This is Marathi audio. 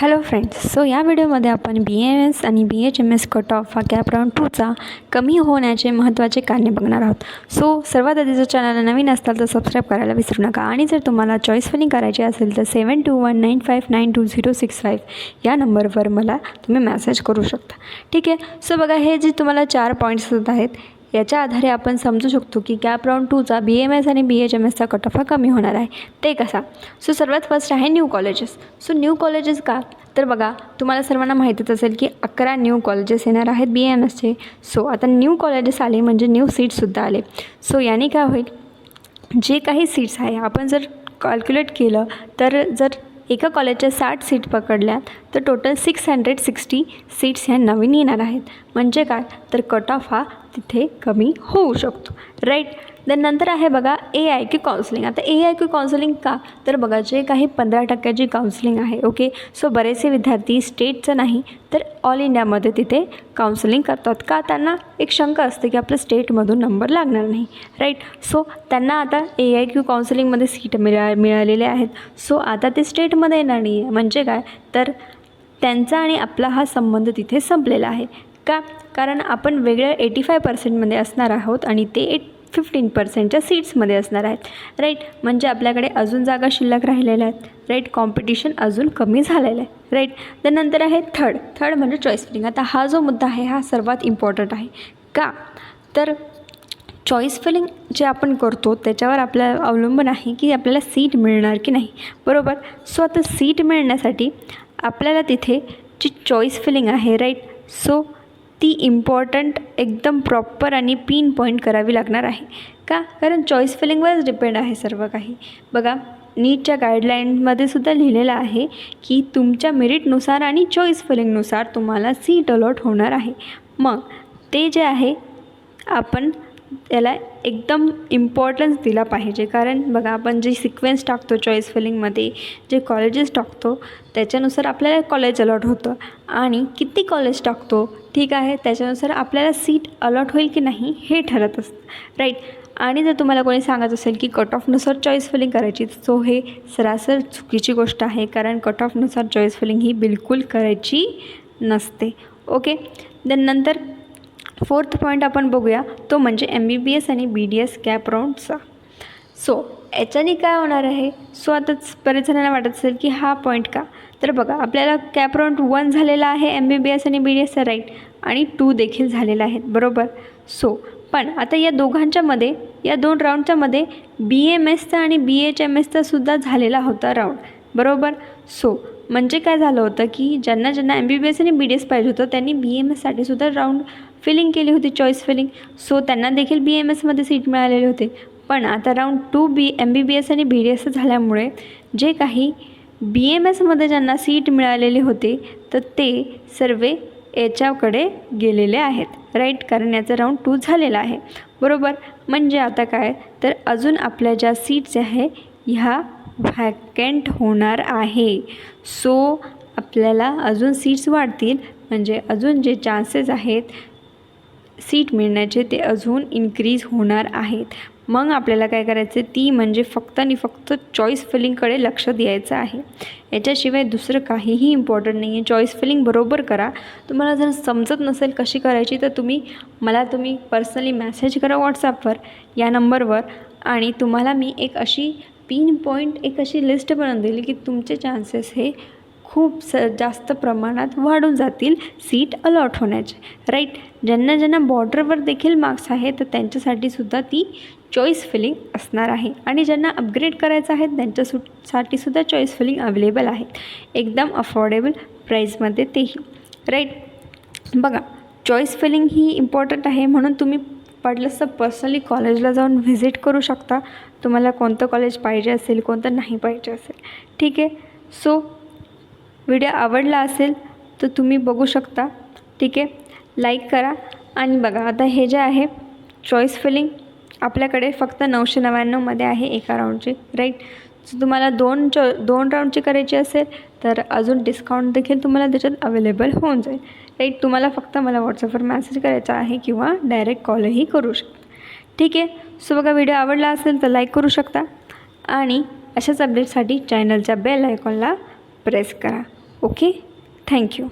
हॅलो फ्रेंड्स सो या व्हिडिओमध्ये आपण बी एम एस आणि B H M S cut off हा कॅप राऊंड टूचा कमी होण्याचे महत्त्वाचे कारणे बघणार आहोत. सो सर्वात आधी जर चॅनल नवीन असताल तर सबस्क्राईब करायला विसरू नका आणि जर तुम्हाला चॉईस फिलिंग करायची असेल तर seven two one nine five nine two zero six five या नंबरवर मला तुम्ही मॅसेज करू शकता. ठीक आहे? सो बघा हे जे तुम्हाला चार पॉईंट्स होत आहेत याच्या आधारे आपण समजू शकतो की कॅप राऊंड टूचा बी एम एस आणि बी एच एम एसचा कट ऑफ हा कमी होणार आहे. ते कसा? सो सर्वात फर्स्ट आहे new colleges so new colleges का? तर बघा तुम्हाला सर्वांना माहितीच असेल की अकरा न्यू कॉलेजेस येणार आहेत बी एम एसचे सो आता न्यू कॉलेजेस आले म्हणजे न्यू सीट्ससुद्धा आले. सो याने काय होईल? जे काही सीट्स आहे आपण जर कॅल्क्युलेट केलं तर जर एका कॉलेजच्या साठ सीट पकडल्या तर total six hundred sixty seats ह्या नवीन येणार आहेत. म्हणजे काय? तर कट ऑफ हा तिथे कमी होऊ शकतो. राईट देन नंतर आहे बघा ए आय क्यू काउन्सिलिंग आता ए आय क्यू काउन्सिलिंग का? तर बघा जे काही पंधरा टक्क्याची काउन्सिलिंग आहे ओके सो बरेचसे विद्यार्थी स्टेटचं नाही तर ऑल इंडियामध्ये तिथे काउन्सिलिंग करतात. का? त्यांना एक शंका असते की आपलं स्टेटमधून नंबर लागणार नाही राईट सो त्यांना आता ए आय क्यू काउन्सिलिंगमध्ये सीट मिळा मिळालेले आहेत. सो आता ते स्टेटमध्ये येणार नाही आहे म्हणजे काय? तर त्यांचा आणि आपला हा संबंध तिथे संपलेला आहे. का? कारण आपण वेगळ्या एटी फाय पर्सेंटमध्ये असणार आहोत आणि ते एट फिफ्टीन पर्सेंटच्या सीट्समध्ये असणार आहेत. राईट म्हणजे आपल्याकडे अजून जागा शिल्लक राहिलेल्या आहेत. राईट कॉम्पिटिशन अजून कमी झालेलं आहे. राईट त्यानंतर आहे थर्ड थर्ड म्हणजे चॉईस फिलिंग आता हा जो मुद्दा आहे हा सर्वात इम्पॉर्टंट आहे. का? तर चॉईस फिलिंग जे आपण करतो त्याच्यावर आपल्या अवलंबून आहे की आपल्याला सीट मिळणार की नाही. बरोबर? सो आता सीट मिळण्यासाठी आपल्याला तिथे जी चॉईस फिलिंग आहे राईट सो ती इम्पॉर्टंट एकदम प्रॉपर आणि पिन पॉईंट करावी लागणार आहे. का? कारण चॉईस फिलिंगवरच डिपेंड आहे सर्व काही. बघा नीटच्या गाईडलाईनमध्ये सुद्धा लिहिलेलं आहे की तुमच्या मेरिटनुसार आणि चॉईस फिलिंगनुसार तुम्हाला सीट अलॉट होणार आहे. मग ते जे आहे आपण त्याला एकदम इम्पॉर्टन्स दिला पाहिजे. कारण बघा आपण जे सिक्वेन्स टाकतो चॉईस फिलिंगमध्ये जे कॉलेजेस टाकतो त्याच्यानुसार आपल्याला कॉलेज अलॉट होतं. आणि किती कॉलेज टाकतो ठीक आहे त्याच्यानुसार आपल्याला सीट अलॉट होईल की नाही हे ठरत असतं. राईट आणि जर तुम्हाला कोणी सांगत असेल की कट ऑफनुसार चॉईस फिलिंग करायची सो हे सरासर चुकीची गोष्ट आहे. कारण कट ऑफनुसार चॉईस फिलिंग ही बिलकुल करायची नसते. ओके देन नंतर फोर्थ पॉईंट आपण बघूया. तो म्हणजे एम बी बी एस आणि बी डी एस कॅप राऊंडचा सो याच्याने काय होणार आहे? सो आताच बरेच जणांना वाटत असेल की हा पॉईंट का? तर बघा आपल्याला कॅप राऊंड वन झालेला आहे एम बी बी एस आणि बी डी एसचा राईट आणि टू देखील झालेला आहे बरोबर? सो पण आता या दोघांच्यामध्ये या दोन राऊंडच्यामध्ये बी एम एसचा आणि बी एच एम एसचा सुद्धा झालेला होता राऊंड बरोबर? सो म्हणजे काय झालं होतं की ज्यांना ज्यांना एम बी बी एस आणि बी डी एस पाहिजे होतं त्यांनी बी एम एससाठी सुद्धा राऊंड फिलिंग केली होती चॉईस फिलिंग सो त्यांना देखील बी एम एसमध्ये सीट मिळालेले होते. पण आता round two B M B B S आणि बी डी एस झाल्यामुळे जे काही बी एम एसमध्ये ज्यांना सीट मिळालेले होते तर ते सर्व याच्याकडे गेलेले आहेत. राईट कारण याचा राऊंड टू झालेला आहे. बरोबर? म्हणजे आता काय? तर अजून आपल्या ज्या सीट्स आहे ह्या व्हॅकंट होणार आहे. सो आपल्याला अजून सीट्स वाढतील. म्हणजे अजून जे चान्सेस आहेत सीट मिळण्याचे ते अजून इन्क्रीज होणार आहेत. मग आपल्याला काय करायचं ती म्हणजे फक्त आणि फक्त चॉईस फिलिंगकडे लक्ष द्यायचं आहे. याच्याशिवाय दुसरं काहीही इम्पॉर्टंट नाही आहे चॉईस फिलिंग बरोबर करा. तुम्हाला जर समजत नसेल कशी करायची तर तुम्ही मला तुम्ही पर्सनली मॅसेज करा व्हॉट्सॲपवर या नंबरवर आणि तुम्हाला मी एक अशी पिन पॉईंट एक अशी लिस्ट बनवून दिली की तुमचे चान्सेस हे खूप स जास्त प्रमाणात वाढून जातील सीट अलॉट होण्याचे. राईट ज्यांना ज्यांना बॉर्डरवर देखील मार्क्स आहे तर त्यांच्यासाठी सुद्धा ती चॉईस फिलिंग असणार आहे. आणि ज्यांना अपग्रेड करायचं आहे त्यांच्या सु साठीसुद्धा चॉईस फिलिंग अवेलेबल आहेत एकदम अफोर्डेबल प्राईजमध्ये तेही. राईट बघा चॉईस फिलिंग ही इम्पॉर्टंट आहे म्हणून तुम्ही पडलंच तर पर्सनली कॉलेजला जाऊन व्हिजिट करू शकता. तुम्हाला कोणतं कॉलेज पाहिजे असेल कोणतं नाही पाहिजे असेल. ठीक आहे? सो व्हिडिओ आवडला असेल तर तुम्ही बघू शकता. ठीक आहे? लाईक करा आणि बघा आता हे जे आहे चॉईस फिलिंग आपल्याकडे फक्त नऊशे नव्याण्णवमध्ये आहे एका राऊंडची राईट सो तुम्हाला दोन चॉ दोन राऊंडची करायची असेल तर अजून डिस्काउंट देखील तुम्हाला त्याच्यात अवेलेबल होऊन जाईल. राईट तुम्हाला फक्त मला व्हॉट्सअपवर मेसेज करायचा आहे किंवा डायरेक्ट कॉलही करू शकता. ठीक आहे? सो बघा व्हिडिओ आवडला असेल तर लाईक करू शकता. आणि अशाच अपडेटसाठी चॅनलच्या बेल आयकॉनला प्रेस करा. Okay thank you